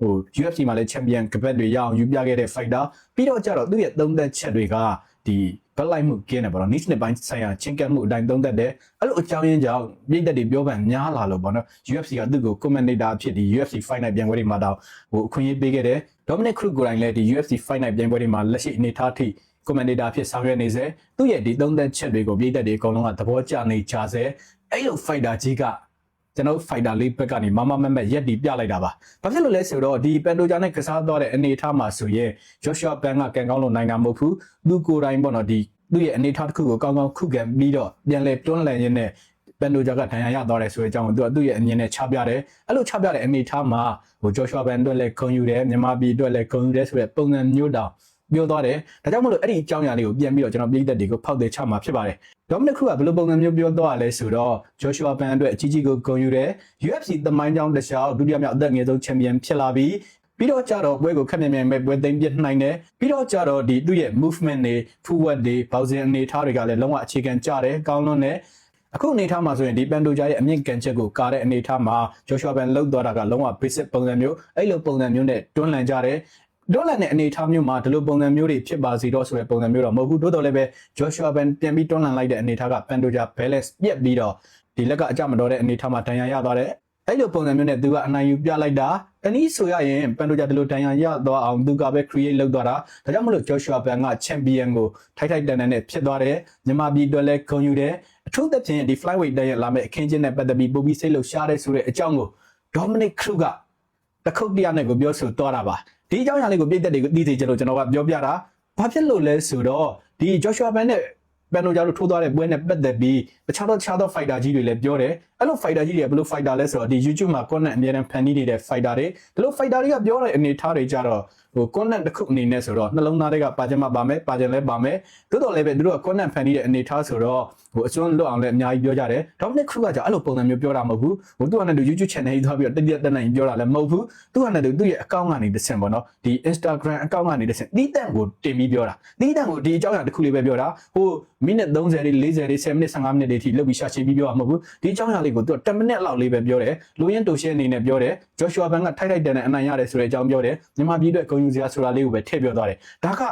ဟို UFC မှာလည်း champion ကပတ်တွေရအောင်ယူပြခဲ့တဲ့ fighter ပြီးတော့ကြတော့သူ့ရဲ့သုံးသက်ချက်တွေကဒီဘက်လိုက်မှုကင်းတယ်ပေါ့နော် niche နဲ့ပိုင်းဆိုင်ရာချင်းကပ်မှုအတိုင်းသုံးသက်တယ်အဲ့လိုအကြောင်းရင်းကြောင့်ပြည်သက်တွေပြောပန်များလာလို့ပေါ့နော် UFC ကသူ့ကို commentator အဖြစ်ဒီ UFC fight night ပြန်ပွဲတွေမှာတော့ဟိုအခွင့်အရေးပေးခဲ့တယ် Dominic Cruz ကိုယ်တိုင်လည်းဒီ UFC fight night ပြန်ပွဲတွေမှာလက်ရှိအနေထားထိ commentator အဖြစ်ဆောင်ရွက်နေစေသူ့ရဲ့ဒီသုံးသက်ချက်တွေကိုပြည်သက်တွေအကုန်လုံးကသဘောကျနေကြစေအဲ့လို fighter ကြီးက ကျွန်တော် fighter လေးဘက်ကနေမမမမက်ရက်တီပြလိုက်တာပါ။ဘာဖြစ်လို့လဲဆိုတော့ဒီပန်တိုဂျာနဲ့ကစားသွားတဲ့အနေအထားမှာဆိုရင် Joshua Pan ကကန်ကောင်းလို့နိုင်တာမဟုတ်ဘူး။သူကိုယ်တိုင်ပေါ့နော်ဒီသူ့ရဲ့အနေအထားတစ်ခုကိုကောင်းကောင်းခုခံပြီးတော့ပြန်လဲတွန်းလှန်ရင်းနဲ့ပန်တိုဂျာကဒဏ်ရာရသွားတယ်ဆိုတဲ့အကြောင်းကိုသူကသူ့ရဲ့အမြင်နဲ့ချပြတယ်။အဲ့လိုချပြတဲ့အနေအထားမှာဟို Joshua Pan အတွက်လည်းခုံယူတယ်မြန်မာပြည်အတွက်လည်းခုံယူတယ်ဆိုတဲ့ပုံစံမျိုးတောင် ပြောသွားတယ်။ဒါကြောင့်မလို့အဲ့ဒီအကြောင်းအရာလေးကိုပြန်ပြီးတော့ကျွန်တော်ပြည်သက်တွေကိုဖောက်သေးချမှာဖြစ်ပါတယ်။ Dominic Cruz ကဘယ်လိုပုံစံမျိုးပြောသွားလဲဆိုတော့ Joshua Pan အတွက်အကြီးကြီးကိုဂုဏ်ယူတယ် UFC သမိုင်းကြောင်းတစ်လျှောက်ဒုတိယမြောက်အသက်ငယ်ဆုံးချန်ပီယံဖြစ်လာပြီးပြီးတော့ကြတော့ပွဲကိုခက်မြန်မြန်ပဲပွဲသိမ်းပြနိုင်တယ်ပြီးတော့ကြတော့ဒီသူ့ရဲ့ movement တွေ footwork တွေ boxing အနေအထားတွေကလည်းလုံးဝအခြေခံကြတယ်ကောင်းလွန်းတယ်အခုအနေအထားမှာဆိုရင်ဒီပန်တိုဂျာရဲ့အမြင့်ကန်ချက်ကိုကာတဲ့အနေအထားမှာ Joshua Pan လောက်သွားတာကလုံးဝ basic ပုံစံမျိုးအဲ့လိုပုံစံမျိုးနဲ့တွန်းလှန်ကြတယ် ဒေါ်လာနဲ့အနေအထားမျိုးမှာဒီလိုပုံစံမျိုးတွေဖြစ်ပါစီတော့ဆိုတဲ့ပုံစံမျိုးတော့မဟုတ်ဘူးတိုးတော်လည်းပဲ Joshua Ben ပြန်ပြီးတွန်းလှန်လိုက်တဲ့အနေအထားက Pantoja balance ပြက်ပြီးတော့ဒီလက်ကအကြမတော်တဲ့အနေအထားမှာဒဏ်ရာရသွားတယ်အဲ့လိုပုံစံမျိုးနဲ့သူကအနိုင်ယူပြလိုက်တာတနည်းဆိုရရင် Pantoja ဒီလိုဒဏ်ရာရသွားအောင်သူကပဲ create လုပ်သွားတာဒါကြောင့်မလို့ Joshua Ben က champion ကိုထိုက်ထိုက်တန်တန်နဲ့ဖြစ်သွားတယ်မြန်မာပြည်အတွက်လည်းဂုဏ်ယူတယ်အထူးသဖြင့်ဒီ flyweight တန်းရဲ့လာမယ့်အခင်းချင်းနဲ့ပတ်သက်ပြီးပုံပြီးစိတ်လှုပ်ရှားတဲ့ဆိုတဲ့အကြောင်းကို Dominic Cruz က တခုတ်တရနဲ့ကိုပြောဆိုသွားတာပါဒီအကြောင်းအရာလေးကိုပြည်သက်တွေကိုသိစေချင်လို့ကျွန်တော်ကပြောပြတာဘာဖြစ်လို့လဲဆိုတော့ဒီ Joshua Ben နဲ့ပန်နိုဂျာတို့ထိုးသွားတဲ့ပွဲနဲ့ပတ်သက်ပြီးတခြားသောတခြားသော fighter ကြီးတွေလည်းပြောတယ်အဲ့လို fighter ကြီးတွေကဘယ်လို fighter လဲဆိုတော့ဒီ YouTube မှာ content အများအားဖန်တီးနေတဲ့ fighter တွေဒီလို fighter တွေကပြောတဲ့အနေထားတွေကြတော့ဟို content တစ်ခုအနေနဲ့ဆိုတော့နှလုံးသားတွေကပါကြမှာပါမယ်ပါကြလဲပါမယ်သို့တော်လည်းပဲသူတို့က content ဖန်တီးတဲ့အနေထားဆိုတော့ဟိုအစွန်းလွတ်အောင်လည်းအများကြီးပြောကြတယ် Dominic Cruz ကကြာအဲ့လိုပုံစံမျိုးပြောတာမဟုတ်ဘူးဟိုသူကလည်း YouTube channel ကြီးသွားပြီးတော့တတိယတက်နိုင်ပြောတာလည်းမဟုတ်ဘူးသူကလည်းသူ့ရဲ့ account ကနေတစ်ဆင့်ပေါ့နော်ဒီ Instagram account ကနေတစ်ဆင့်တီးတန့်ကိုတင်ပြီးပြောတာတီးတန့်ကိုဒီအကြောင်းအရာတစ်ခုလေးပဲပြောတာဟိုမိနစ်30လေး40လေး10မိနစ်15မိနစ်တွေထိလုပ်ပြီးရှာရှင်းပြီးပြောတာမဟုတ်ဘူးဒီအကြောင်းအရာလေးကိုသူက10မိနစ်လောက်လေးပဲပြောတယ်လူရင်းတိုရှင်းအနေနဲ့ပြောတယ် Joshua Ban ကထိုက်ထိုက်တန်တန်အနိုင်ရတယ်ဆိုတဲ့အကြောင်းပြောတယ်မြန်မာပြည်အတွက်ဂုဏ်ယူစရာဆိုတာလေးကိုပဲထည့်ပြောသွားတယ်ဒါက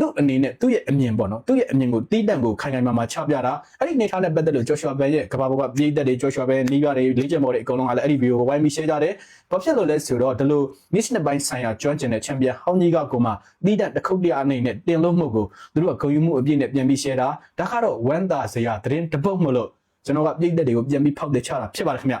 သူ့အနေနဲ့သူ့ရဲ့အမြင်ပေါ့နော်သူ့ရဲ့အမြင်ကိုတီးတန့်ကိုခိုင်ခိုင်မာမာချပြတာအဲ့ဒီနေထားနဲ့ပတ်သက်လို့ Joshua Ban ရဲ့ကဘာပေါ်ကပြည်သက်တွေ Joshua Ban နီးပြတွေလေးချက်မော်တွေအကုန်လုံးကလည်းအဲ့ဒီ video ကိုဝိုင်းပြီး share ကြတယ်ဘာဖြစ်လို့လဲဆိုတော့ဒီလို niche နဲ့ပိုင်းဆိုင်ရာကျွမ်းကျင်တဲ့ champion ဟောင်းကြီးကကိုမှတီးတန့်တစ်ခုတ်တရအနေနဲ့တင်လို့မှုကိုသူတို့ကဂုဏ်ယူမှုအပြည့်နဲ့ပြန်ပြီး share တာဒါကတော့ဝမ်းသာစရာသတင်းတစ်ပုတ်မလို့ကျွန်တော်ကပြည်သက်တွေကိုပြန်ပြီးဖောက်တဲ့ချတာဖြစ်ပါတယ်ခင်ဗျ